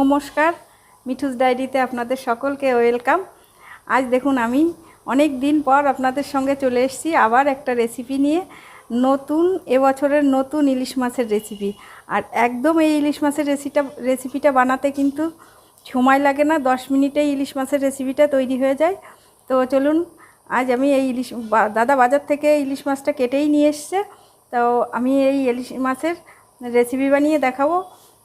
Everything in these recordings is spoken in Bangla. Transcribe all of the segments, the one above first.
নমস্কার, মিঠুস ডায়েরিতে আপনাদের সকলকে ওয়েলকাম। আজ দেখুন আমি অনেক দিন পর আপনাদের সঙ্গে চলে এসেছি আবার একটা রেসিপি নিয়ে, নতুন এবছরের নতুন ইলিশ মাছের রেসিপি আর একদম এই ইলিশ মাছের রেসিটা রেসিপিটা বানাতে কিন্তু সময় লাগে না, দশ মিনিটেই ইলিশ মাছের রেসিপিটা তৈরি হয়ে যায়। তো চলুন, আজ আমি এই ইলিশ দাদা বাজার থেকে ইলিশ মাছটা কেটেই নিয়ে এসছে। তো আমি এই ইলিশ মাছের রেসিপি বানিয়ে দেখাবো।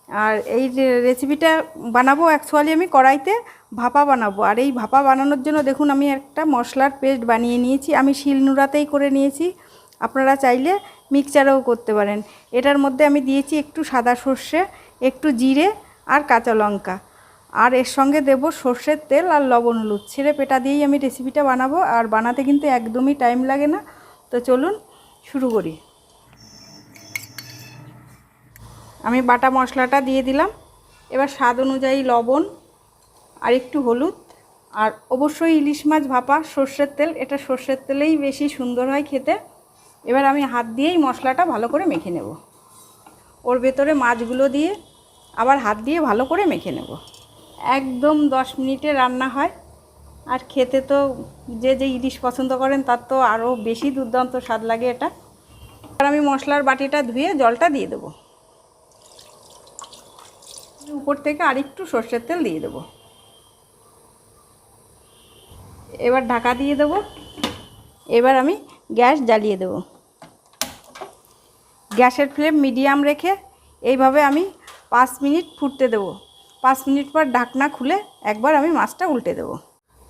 আর এই রেসিপিটা বানাবো অ্যাকচুয়ালি আমি কড়াইতে, ভাপা বানাবো। আর এই ভাপা বানানোর জন্য দেখুন আমি একটা মশলার পেস্ট বানিয়ে নিয়েছি, আমি শিলনোড়াতেই করে নিয়েছি। আপনারা চাইলে মিক্সচারেও করতে পারেন। এটার মধ্যে আমি দিয়েছি একটু সাদা সর্ষে, একটু জিরে আর কাঁচা লঙ্কা। আর এর সঙ্গে দেব সর্ষের তেল আর লবণ হলুদ। ছেড়ে পেটা দিয়েই আমি রেসিপিটা বানাবো। আর বানাতে কিন্তু একদমই টাইম লাগে না। তো চলুন শুরু করি। আমি বাটা মশলাটা দিয়ে দিলাম। এবার স্বাদ অনুযায়ী লবণ, আর একটু হলুদ, আর অবশ্যই ইলিশ মাছ ভাপা, সর্ষের তেল, এটা সর্ষের তেলেই বেশি সুন্দর হয় খেতে। এবার আমি হাত দিয়েই মশলাটা ভালো করে মেখে নেব। ওর ভেতরে মাছগুলো দিয়ে আবার হাত দিয়ে ভালো করে মেখে নেব। একদম দশ মিনিটে রান্না হয়। আর খেতে তো যে যে ইলিশ পছন্দ করেন, তার তো আরও বেশি দুর্দান্ত স্বাদ লাগে এটা। এবার আমি মশলার বাটিটা ধুয়ে জলটা দিয়ে দেবো। উপর থেকে আরেকটু সর্ষের তেল দিয়ে দেবো। এবার ঢাকা দিয়ে দেবো। এবার আমি গ্যাস জ্বালিয়ে দেবো। গ্যাসের ফ্লেম মিডিয়াম রেখে এইভাবে আমি পাঁচ মিনিট ফুটতে দেবো। পাঁচ মিনিট পর ঢাকনা খুলে একবার আমি মাছটা উল্টে দেবো।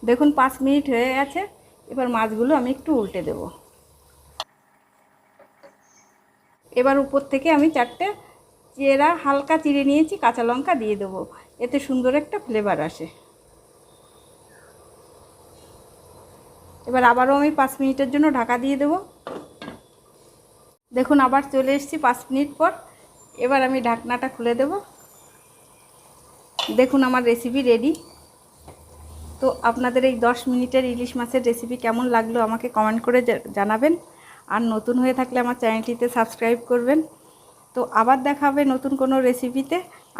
দেখুন, পাঁচ মিনিট হয়ে গেছে। এবার মাছগুলো আমি একটু উল্টে দেবো। এবার উপর থেকে আমি চারটে চেরা হালকা চিড়ে নিয়েছি, কাঁচা লঙ্কা দিয়ে দেবো। এতে সুন্দর একটা ফ্লেভার আসে। এবার আবারও আমি পাঁচ মিনিটের জন্য ঢাকা দিয়ে দেবো। দেখুন, আবার চলে এসেছি পাঁচ মিনিট পর। এবার আমি ঢাকনাটা খুলে দেব। দেখুন, আমার রেসিপি রেডি তো আপনাদের এই দশ মিনিটের ইলিশ মাছের রেসিপি কেমন লাগল আমাকে কমেন্ট করে জানাবেন। আর নতুন হয়ে থাকলে আমার চ্যানেলটিতে সাবস্ক্রাইব করবেন। তো আবার দেখা হবে নতুন কোনো রেসিপিতে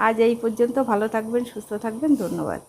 আজ এই পর্যন্ত ভালো থাকবেন, সুস্থ থাকবেন, ধন্যবাদ।